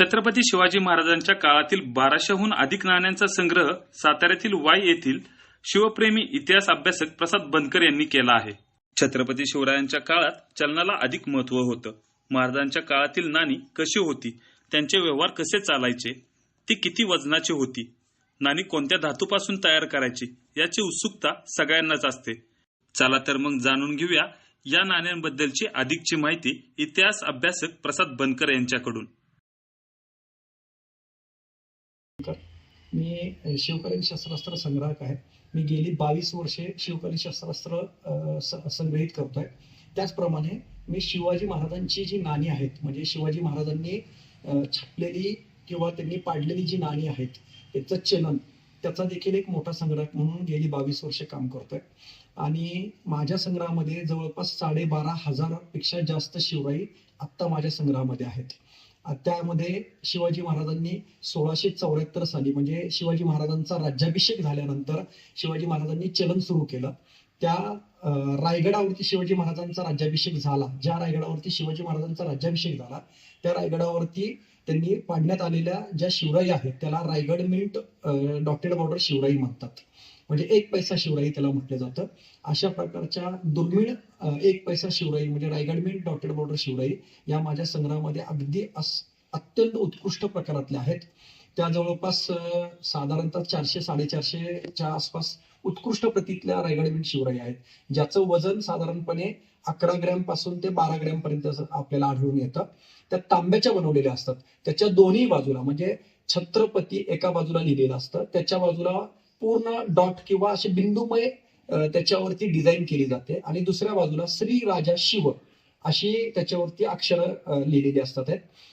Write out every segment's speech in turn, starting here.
छत्रपती शिवाजी महाराजांच्या काळातील बाराशेहून अधिक नाण्यांचा संग्रह साताऱ्यातील वाई येथील शिवप्रेमी इतिहास अभ्यासक प्रसाद बनकर यांनी केला आहे. छत्रपती शिवरायांच्या काळात चलनाला अधिक महत्त्व होतं. महाराजांच्या काळातील नाणी कशी होती? त्यांचे व्यवहार कसे चालायचे? ती किती वजनाची होती? नाणी कोणत्या धातूपासून तयार करायची? याची उत्सुकता सगळ्यांनाच असते. चला तर मग जाणून घेऊया या नाण्यांबद्दलची अधिकची माहिती इतिहास अभ्यासक प्रसाद बनकर यांच्याकडून. मी शिवकालीन शस्त्रास्त्र संग्राहक आहे. मी गेली बावीस वर्षे शिवकालीन शस्त्रास्त्र संग्रहित करतोय. त्याचप्रमाणे मी शिवाजी महाराजांची जी नाणी आहेत म्हणजे शिवाजी महाराजांनी छापलेली किंवा त्यांनी पाडलेली जी नाणी आहेत त्याचं चलन त्याचा देखील एक मोठा संग्राहक म्हणून गेली बावीस वर्षे काम करतोय. आणि माझ्या संग्रहामध्ये जवळपास साडेबारा हजारपेक्षा जास्त शिवराई आत्ता माझ्या संग्रहामध्ये आहेत. त्यामध्ये शिवाजी महाराजांनी सोळाशे चौऱ्याहत्तर साली म्हणजे शिवाजी महाराजांचा राज्याभिषेक झाल्यानंतर शिवाजी महाराजांनी चलन सुरू केलं. त्या रायगडावरती शिवाजी महाराजांचा राज्याभिषेक झाला. ज्या रायगडावरती शिवाजी महाराजांचा राज्याभिषेक झाला त्या रायगडावरती त्यांनी पाडण्यात आलेल्या ज्या शिवराई आहेत त्याला Raigad mint dotted border Shivrai म्हणतात. म्हणजे एक पैसा शिवराई त्याला म्हटलं जातं. अशा प्रकारच्या दुर्मिळ एक पैसा शिवराई म्हणजे Raigad mint dotted border Shivrai या माझ्या संग्रहामध्ये अगदी अस- अत्यंत उत्कृष्ट प्रकारातल्या आहेत. त्या जवळपास साधारणतः चारशे साडेचारशेच्या आसपास उत्कृष्ट प्रतीतल्या रायगड मिंट शिवराई आहेत. ज्याचं वजन साधारणपणे अकरा ग्रॅमपासून ते बारा ग्रॅम पर्यंत असं आपल्याला आढळून येतं. त्या तांब्याच्या बनवलेल्या असतात. त्याच्या दोन्ही बाजूला म्हणजे छत्रपती एका बाजूला लिहिलेलं असतं. त्याच्या बाजूला पूर्ण डॉट किंवा असे बिंदुमय त्याच्यावरती डिझाईन केली जाते. आणि दुसऱ्या बाजूला श्री राजा शिव अशी त्याच्यावरती अक्षरं लिहिलेली असतात.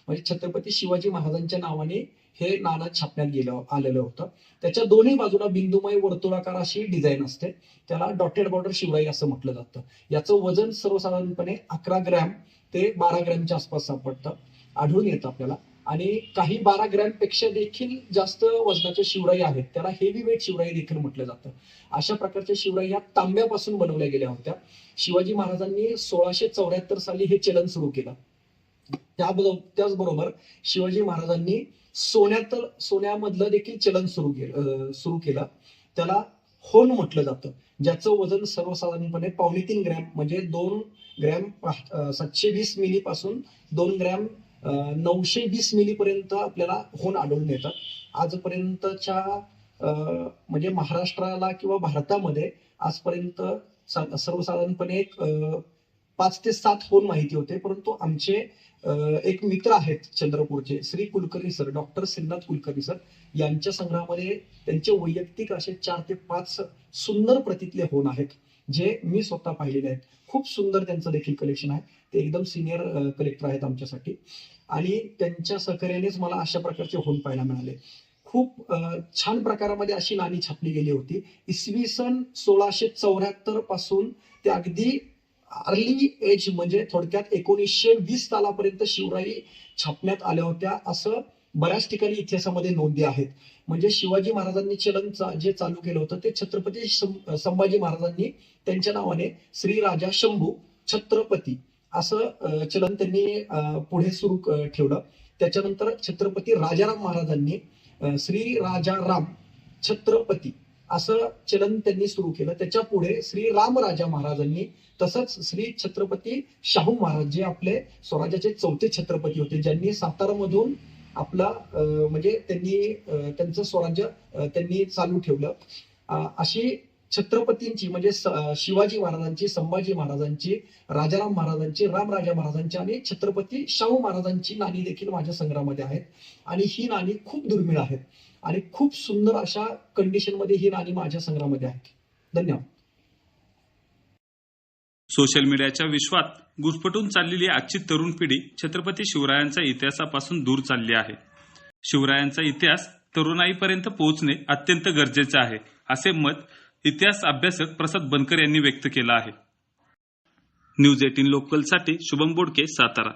म्हणजे छत्रपती शिवाजी महाराजांच्या नावाने हे नाणं छापण्यात गेलं आलेलं होतं. त्याच्या दोन्ही बाजूला बिंदुमय वर्तुळाकार अशी डिझाईन असते. त्याला डॉटेड बॉर्डर शिवराई असं म्हटलं जातं. याचं वजन सर्वसाधारणपणे अकरा ग्रॅम ते बारा ग्रॅमच्या आसपास सापडतं. आढळून येतं आपल्याला. आणि काही बारा ग्रॅमपेक्षा देखील जास्त वजनाच्या शिवराई आहेत. त्याला हेवी वेट शिवराई देखील म्हटलं जातं. अशा प्रकारच्या शिवराई ह्या तांब्यापासून बनवल्या गेल्या होत्या. शिवाजी महाराजांनी सोळाशे चौऱ्याहत्तर साली हे चलन सुरू केलं. त्याबरोबर त्याचबरोबर शिवाजी महाराजांनी सोन्यात सोन्यामधलं देखील चलन सुरू केलं सुरू केलं. त्याला होन म्हटलं जातं. ज्याचं वजन सर्वसाधारणपणे पावणे तीन ग्रॅम म्हणजे दोन ग्रॅम सातशे वीस मिली पासून दोन ग्रॅम नऊशे वीस मिलीपर्यंत आपल्याला होऊन आढळून येतात. आजपर्यंतच्या म्हणजे महाराष्ट्राला किंवा भारतामध्ये आजपर्यंत सा- सर्वसाधारणपणे एक पाच ते सात होऊन माहिती होते. परंतु आमचे एक मित्र आहेत चंद्रपूरचे Shri Kulkarni sir doctor Shrinath Kulkarni sir यांच्या संग्रहामध्ये त्यांचे वैयक्तिक असे चार ते पाच सुंदर प्रतीतले होऊन आहेत. जे मी स्वतः पाहिलेले आहेत. खूप सुंदर त्यांचं देखील कलेक्शन आहे. ते एकदम सिनियर कलेक्टर आहेत आमच्यासाठी. आणि त्यांच्या सहकार्यानेच मला अशा प्रकारचे होम पाहायला मिळाले. खूप छान प्रकारामध्ये अशी नाणी छापली गेली होती. इसवी सन सोळाशे चौऱ्याहत्तरपासून ते अगदी अर्ली एज म्हणजे थोडक्यात एकोणीसशे वीस सालापर्यंत शिवराई छापण्यात आल्या होत्या. असं बऱ्याच ठिकाणी इतिहासामध्ये नोंदी आहेत. म्हणजे शिवाजी महाराजांनी चलन चा- जे चालू केलं होतं ते छत्रपती संभाजी महाराजांनी त्यांच्या नावाने श्री राजा शंभू छत्रपती असं चलन त्यांनी पुढे सुरू ठेवलं. त्याच्यानंतर छत्रपती राजाराम महाराजांनी श्री राजाराम छत्रपती असं चलन त्यांनी सुरू केलं. त्याच्या पुढे श्री रामराजा महाराजांनी तसंच श्री छत्रपती शाहू महाराज जे आपले स्वराज्याचे चौथे छत्रपती होते ज्यांनी सातारामधून आपला म्हणजे त्यांनी त्यांचं स्वराज्य त्यांनी चालू ठेवलं. अशी छत्रपतींची म्हणजे स- शिवाजी महाराजांची संभाजी महाराजांची राजाराम महाराजांची रामराजा महाराजांची आणि छत्रपती शाहू महाराजांची नाणी देखील माझ्या संग्रहामध्ये आहेत. आणि ही नाणी खूप दुर्मिळ आहेत. आणि खूप सुंदर अशा कंडिशनमध्ये ही नाणी माझ्या संग्रहामध्ये आहेत. धन्यवाद. सोशल मीडियाच्या विश्वात गुरफटून चाललेली आजची तरुण पिढी छत्रपती शिवरायांच्या इतिहासापासून दूर चालली आहे. शिवरायांचा इतिहास तरुणाईपर्यंत पोहोचणे अत्यंत गरजेचे आहे असे मत इतिहास अभ्यासक प्रसाद बनकर यांनी व्यक्त केलं आहे. न्यूज एटीन लोकलसाठी शुभम बोडके सातारा.